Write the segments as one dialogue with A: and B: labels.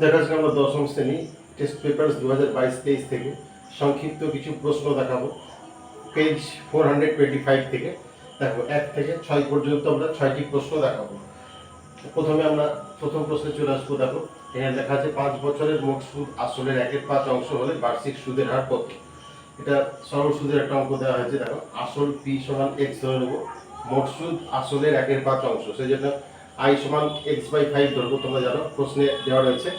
A: দেখা যাচ্ছে আমরা দশম শ্রেণি টেস্ট পেপার দু হাজার বাইশ, তেইশ থেকে সংক্ষিপ্ত কিছু প্রশ্ন দেখাবো। Page four hundred twenty five থেকে দেখো, এক থেকে ছয় পর্যন্ত আমরা ছয়টি প্রশ্ন দেখাবো। প্রথমে আমরা প্রথম প্রশ্নে চলে আসব, দেখো, এখানে লেখা আছে, পাঁচ বছরের মোট সুদ আসলের একের পাঁচ অংশ হলে বার্ষিক সুদের হার কত? এটা সরল সুদের একটা অঙ্ক দেওয়া হয়েছে, দেখো, আসল পি সমান এক্স ধরে নেব, মোট সুদ আসলের একের পাঁচ অংশ, সেই জন্য আই সমান এক্স বাই ফাইভ ধরবো, তোমরা জানো, প্রশ্নে দেওয়া রয়েছে।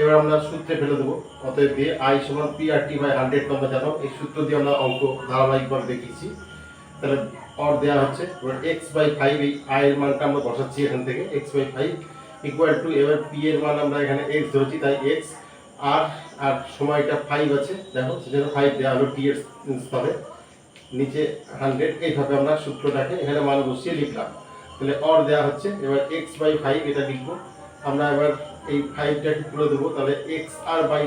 A: এবার আমরা সূত্রে ফেলে দেবো, অতএব দিয়ে আই সমান P R T by hundred তোমরা জানো, এই সূত্র দিয়ে আমরা অঙ্ক ধারাবাহিকভাবে দেখিয়েছি। তাহলে অর দেওয়া হচ্ছে, এবার এক্স বাই ফাইভ এই আই এর মানটা আমরা বসাচ্ছি এখান থেকে X by five equal to এবার পি এর মান আমরা এখানে এক্স ধরেছি, তাই এক্স আর আর সময়টা ফাইভ আছে, দেখো, সেজন্য ফাইভ দেওয়া হলো টি এর স্তরে। নিচে হান্ড্রেড এইভাবে আমরা সূত্রটাকে এখানে মান বসিয়ে লিখলাম। তাহলে অর দেওয়া হচ্ছে। এবার এক্স বাই ফাইভ এটা লিখব। আমরা এবার এই ফাইভটাকে তুলে দেবো। তাহলে এক্স আর বাই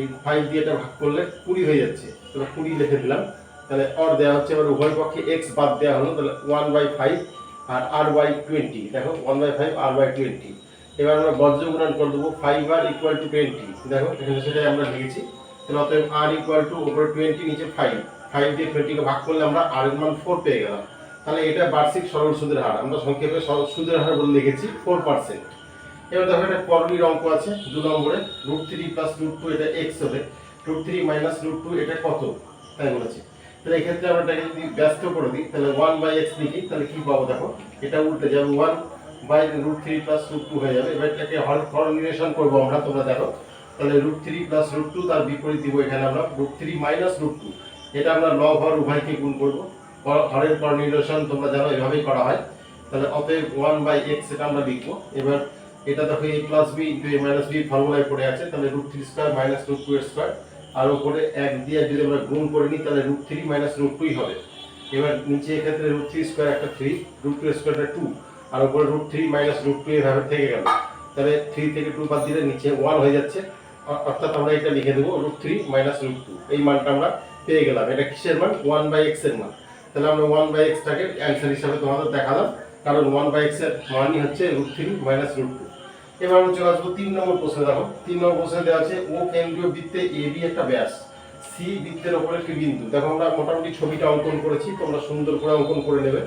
A: এই ফাইভ দিয়ে এটা ভাগ করলে কুড়ি হয়ে যাচ্ছে। তাহলে কুড়ি লিখে দিলাম। তাহলে অর দেওয়া হচ্ছে। এবার উভয় পক্ষে এক্স বাদ দেওয়া হলো। তাহলে ওয়ান বাই ফাইভ আর আর বাই টোয়েন্টি দেখো one by five R by twenty এবার আমরা বজ্র গুণন করে দেবো। Five R equal to twenty দেখো, এখানে সেটাই আমরা লিখেছি। তাহলে অতএব আর ইকুয়াল টু উপরে টোয়েন্টি নিচে ফাইভ ফাইভ দিয়ে টোয়েন্টিকে ভাগ করলে আমরা আর মান ফোর পেয়ে গেলাম। তাহলে এটা বার্ষিক সরল সুদের হার। আমরা সংক্ষেপে সরল সুদের হার বলে লিখেছি ফোর পার্সেন্ট এবার দেখো একটা করণীর অঙ্ক আছে দু নম্বরে। Root three plus root two এটা এক্স হবে। Root three minus root two এটা কত? তাই বলেছি। তাহলে এক্ষেত্রে আমরা এটাকে যদি ব্যস্ত করে দিই, তাহলে ওয়ান বাই এক্স লিখি, তাহলে কি পাবো দেখো? এটা উল্টে যাবে one by root three plus root two হয়ে যাবে। এবার এটাকে হরনিরেশন করব আমরা, তোমরা দেখো। তাহলে root three plus root two তার বিপরীত দিব এখানে আমরা। Root three minus root two এটা আমরা লব হর উভয়কে গুণ করব। হর- হরের হরনিরেশন তোমরা জানো, এভাবেই করা হয়। তাহলে অতএব ওয়ান বাই এক্স এটা আমরা লিখব। এবার এটা দেখো A plus B into A minus B ফর্মুলায় পড়ে আছে, তাহলে root three square minus root two square আর ওপরে এক দিয়ে যদি আমরা গুণ করে নিই, তাহলে রুট থ্রি মাইনাস রুট টুই হবে। এবার নিচে এক্ষেত্রে রুট থ্রি স্কোয়ার একটা থ্রি রুট টু স্কোয়ারটা টু আর ওপরে root three minus root two এভাবে থেকে গেল। তাহলে থ্রি থেকে টু বাদ দিলে নিচে ওয়ান হয়ে যাচ্ছে। অর্থাৎ আমরা এটা লিখে দেবো root three minus root two এই মানটা আমরা পেয়ে গেলাম। এটা কিসের মান? ওয়ান বাই এক্সের মান। তাহলে আমরা ওয়ান বাই এক্সটাকে অ্যান্সার হিসাবে তোমাদের দেখালাম। কারণ ওয়ান বাই এক্সের মানই হচ্ছে root three minus root two এবার আমরা চলে আসব তিন নম্বর প্রশ্নে, দেখো। তিন নম্বর প্রশ্নে দেওয়া আছে ও কেন্দ্রীয় বৃত্তে এ বি একটা ব্যাস। সি বৃত্তের ওপরে একটি বিন্দু। দেখো, আমরা মোটামুটি ছবিটা অঙ্কন করেছি, তোমরা সুন্দর করে অঙ্কন করে নেবে।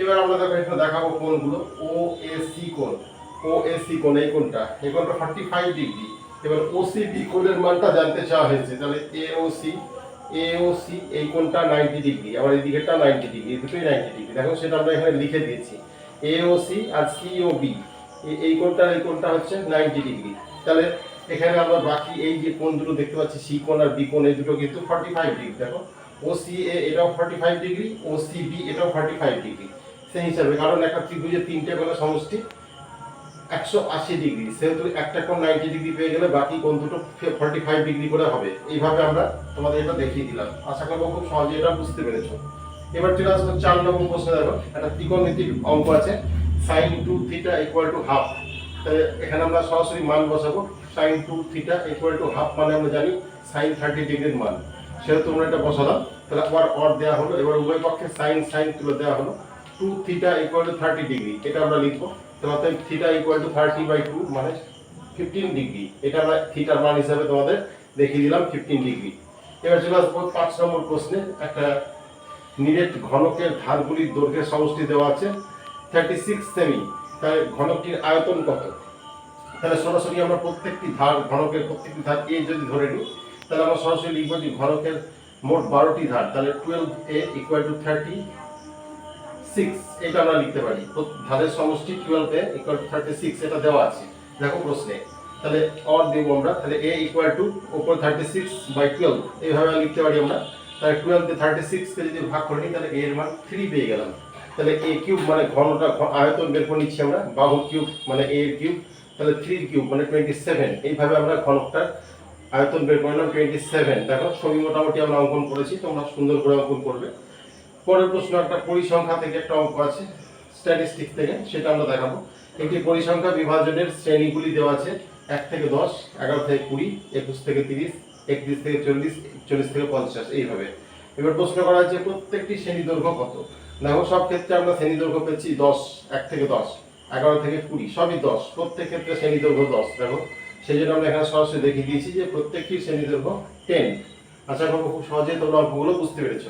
A: এবার আমরা দেখো, এখানে দেখাবো কোণগুলো। ও এ সি কোণ। ও এ সি কোণ, এই কোণটা। এই কোণটা ফর্টি ফাইভ ডিগ্রি এবার ও সি বি কোণের মানটা জানতে চাওয়া হয়েছে। তাহলে এ ও সি এ ও সি এই কোণটা নাইনটি ডিগ্রি আবার এই দিকেরটা নাইনটি ডিগ্রি দুটোই নাইনটি ডিগ্রি দেখো, সেটা আমরা এখানে লিখে দিয়েছি। এ ও সি আর সি ও বি এই কোণটা এই কোণটা হচ্ছে নাইনটি ডিগ্রি তাহলে এখানে আমরা বাকি এই যে কোণ দুটো দেখতে পাচ্ছি, সি কোণ আর বি কোণ, এই দুটো কিন্তু ফর্টি ফাইভ ডিগ্রি দেখো। ও সি এ এটাও forty five degree O C B এটাও ফর্টি ফাইভ ডিগ্রি সেই হিসাবে, কারণ একটা ত্রিভুজের তিনটে কোণের সমষ্টি একশো আশি ডিগ্রি সেহেতু একটা কোণ নাইনটি ডিগ্রি পেয়ে গেলে বাকি কোণ দুটো ফর্টি ফাইভ ডিগ্রি করে হবে। এইভাবে আমরা তোমাদের এটা দেখিয়ে দিলাম। আশা করব খুব সহজে এটা বুঝতে পেরেছ। এবার চলে আসব চার নম্বর প্রশ্ন দেখো, একটা ত্রিকোণমিতিক অঙ্ক আছে। Sine two theta equal to half তাহলে এখানে আমরা সরাসরি মান বসাবো। Sine two theta equal to half মানে আমরা জানি সাইন থার্টি ডিগ্রির মান। সেহেতু আমরা এটা বসালাম। তাহলে আবার অর দেওয়া হলো। এবার উভয় পক্ষে সাইন সাইন তুলে দেওয়া হলো। Two theta equal to thirty degree. এটা আমরা লিখব। অতএব theta equal to thirty by two মানে ফিফটিন ডিগ্রি এটা আমরা থিটার মান হিসাবে তোমাদের দেখিয়ে দিলাম ফিফটিন ডিগ্রি এবার চলে আসব পাঁচ নম্বর প্রশ্নে। একটা নিরেট ঘনকের ধারগুলির দৈর্ঘ্যের সমষ্টি দেওয়া আছে থার্টি সিক্স সেমি তাহলে ঘনকটির আয়তন কত? তাহলে সরাসরি আমরা প্রত্যেকটি ধার, ঘনকের প্রত্যেকটি ধার এ যদি ধরে নিই, তাহলে আমরা সরাসরি লিখব যে ঘনকের মোট বারোটি ধার। তাহলে twelve A equal to thirty six এটা আমরা লিখতে পারি। ধারের সমষ্টি twelve A equal to thirty six এটা দেওয়া আছে। দেখো প্রশ্নে। তাহলে অর দেব আমরা, তাহলে এ ইকুয়াল টু ওপর থার্টি সিক্স বাই টুয়েলভ এইভাবে লিখতে পারি আমরা। তাহলে টুয়েলভ থার্টি সিক্সকে যদি ভাগ করে নিই, তাহলে এর মান থ্রি পেয়ে গেলাম। তাহলে এ কিউব মানে ঘনটা আয়তন বের করে নিচ্ছি আমরা, বাহু কিউব মানে এ কিউব তাহলে থ্রি কিউব মানে টোয়েন্টি সেভেন এইভাবে আমরা ঘনকটার আয়তন বের করে নিলাম টোয়েন্টি সেভেন দেখো, ছবি মোটামুটি আমরা অঙ্কন করেছি, তোমরা সুন্দর করে অঙ্কন করবে। পরের প্রশ্ন, একটা পরিসংখ্যা থেকে একটা অঙ্ক আছে স্ট্যাটিস্টিক্স থেকে, সেটা আমরা দেখাবো। একটি পরিসংখ্যা বিভাজনের শ্রেণীগুলি দেওয়া আছে, এক থেকে দশ, এগারো থেকে কুড়ি, একুশ থেকে তিরিশ, একত্রিশ থেকে চল্লিশ চল্লিশ থেকে পঞ্চাশ, এইভাবে। এবার প্রশ্ন করা হয়েছে, প্রত্যেকটি শ্রেণি দৈর্ঘ্য কত? দেখো, সব ক্ষেত্রে আমরা শ্রেণি দৈর্ঘ্য পেয়েছি দশ, এক থেকে দশ, এগারো থেকে কুড়ি, সবই দশ, প্রত্যেক ক্ষেত্রে শ্রেণি দৈর্ঘ্য দশ, দেখো। সেই জন্য আমরা এখানে সরাসরি দেখিয়ে দিয়েছি যে প্রত্যেকটি শ্রেণি দৈর্ঘ্য টেন আশা করব খুব সহজেই তোমরা অঙ্কগুলো বুঝতে পেরেছ।